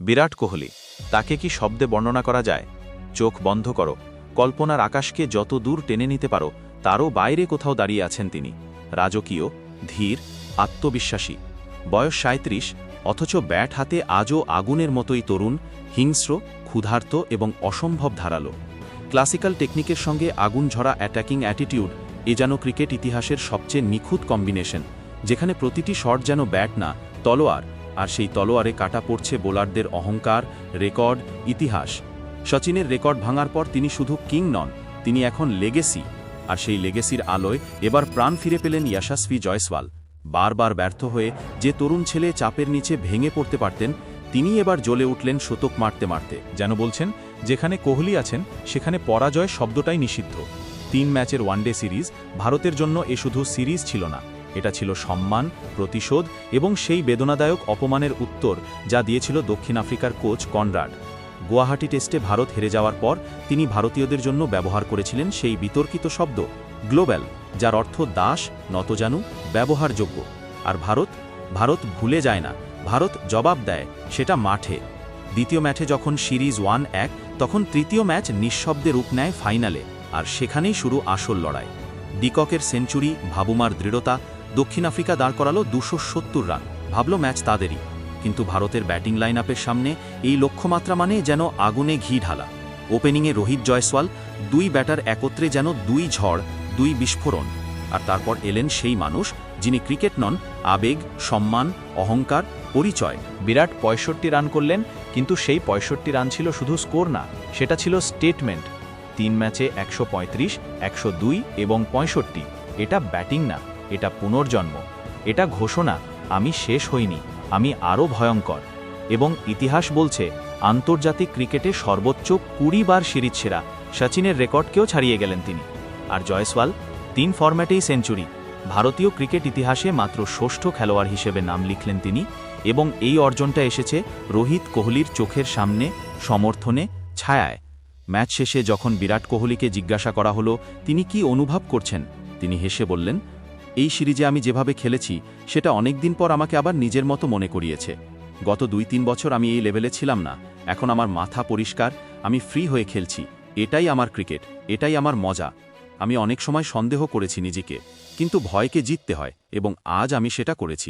বিরাট কোহলি, তাকে কি শব্দে বর্ণনা করা যায়? চোখ বন্ধ করো। কল্পনার আকাশকে যত দূর টেনে নিতে পারো, তারও বাইরে কোথাও দাঁড়িয়ে আছেন তিনি। রাজকীয়, ধীর, আত্মবিশ্বাসী। বয়স সাঁত্রিশ অথচ ব্যাট হাতে আজও আগুনের মতোই তরুণ, হিংস্র, ক্ষুধার্ত এবং অসম্ভব ধারালো। ক্লাসিক্যাল টেকনিকের সঙ্গে আগুন ঝরা অ্যাটাকিং অ্যাটিটিউড এ যেন ক্রিকেট ইতিহাসের সবচেয়ে নিখুঁত কম্বিনেশন, যেখানে প্রতিটি শট যেন ব্যাট না, তলোয়ার আর সেই তলোয়ারে কাটা পড়ছে বোলারদের অহংকার, রেকর্ড, ইতিহাস। সচিনের রেকর্ড ভাঙার পর তিনি শুধু কিং নন, তিনি এখন লেগেসি। আর সেই লেগেসির আলোয় এবার প্রাণ ফিরে পেলেন ইয়াশাসভি জয়সওয়াল। বারবার ব্যর্থ হয়ে যে তরুণ ছেলে চাপের নিচে ভেঙে পড়তে পারতেন তিনি এবার জ্বলে উঠলেন শতক মারতে মারতে। যেন বলছেন, যেখানে কোহলি আছেন, সেখানে পরাজয় শব্দটাই নিষিদ্ধ। তিন ম্যাচের ওয়ানডে সিরিজ, ভারতের জন্য এ শুধু সিরিজ ছিল না এটা ছিল সম্মান, প্রতিশোধ এবং সেই বেদনাদায়ক অপমানের উত্তর যা দিয়েছিল দক্ষিণ আফ্রিকার কোচ কনরাড। গুয়াহাটি টেস্টে ভারত হেরে যাওয়ার পর তিনি ভারতীয়দের জন্য ব্যবহার করেছিলেন সেই বিতর্কিত শব্দ, গ্লোবাল, যার অর্থ দাস, নতজানু, ব্যবহারযোগ্য। আর ভারত? ভারত ভুলে যায় না। ভারত জবাব দেয়, সেটা মাঠে। দ্বিতীয় ম্যাচে যখন সিরিজ ওয়ান এক, তখন তৃতীয় ম্যাচ নিঃশব্দে রূপ নেয় ফাইনালে, আর সেখানেই শুরু আসল লড়াই। ডিককের সেঞ্চুরি, ভাবুমার দৃঢ়তা দক্ষিণ আফ্রিকা দাঁড় করালো দুশো রান। ভাবল ম্যাচ তাদেরই। কিন্তু ভারতের ব্যাটিং লাইন আপের সামনে এই লক্ষ্যমাত্রা মানে যেন আগুনে ঘি ঢালা। ওপেনিংয়ে রোহিত জয়সওয়াল দুই ব্যাটার একত্রে যেন দুই ঝড়, দুই বিস্ফোরণ। আর তারপর এলেন সেই মানুষ যিনি ক্রিকেট নন, আবেগ, সম্মান, অহংকার, পরিচয়। বিরাট পঁয়ষট্টি রান করলেন, কিন্তু সেই পঁয়ষট্টি রান ছিল শুধু স্কোর না, সেটা ছিল স্টেটমেন্ট তিন ম্যাচে একশো পঁয়ত্রিশ, একশো দুই এবং পঁয়ষট্টি। এটা ব্যাটিং না। এটা পুনর্জন্ম। এটা ঘোষণা, আমি শেষ হইনি, আমি আরও ভয়ঙ্কর। এবং ইতিহাস বলছে, আন্তর্জাতিক ক্রিকেটে সর্বোচ্চ কুড়ি বার সিরিজ সেরা, সচিনের রেকর্ডকেও ছাড়িয়ে গেলেন তিনি। আর জয়সওয়াল, তিন ফরম্যাটেই সেঞ্চুরি। ভারতীয় ক্রিকেট ইতিহাসে মাত্র ষষ্ঠ খেলোয়াড় হিসেবে নাম লিখলেন তিনি, এবং এই অর্জনটা এসেছে রোহিত কোহলির চোখের সামনে, সমর্থনে, ছায়ায়। ম্যাচ শেষে যখন বিরাট কোহলিকে জিজ্ঞাসা করা হলো, তিনি কি অনুভব করছেন, তিনি হেসে বললেন এই সিরিজে আমি যেভাবে খেলেছি, সেটা অনেকদিন পর আমাকে আবার নিজের মতো মনে করিয়েছে। গত দুই তিন বছর আমি এই লেভেলে ছিলাম না। এখন আমার মাথা পরিষ্কার, আমি ফ্রি হয়ে খেলছি। এটাই আমার ক্রিকেট, এটাই আমার মজা। আমি অনেক সময় সন্দেহ করেছি নিজেকে। কিন্তু ভয়কে জিততে হয়, এবং আজ আমি সেটা করেছি।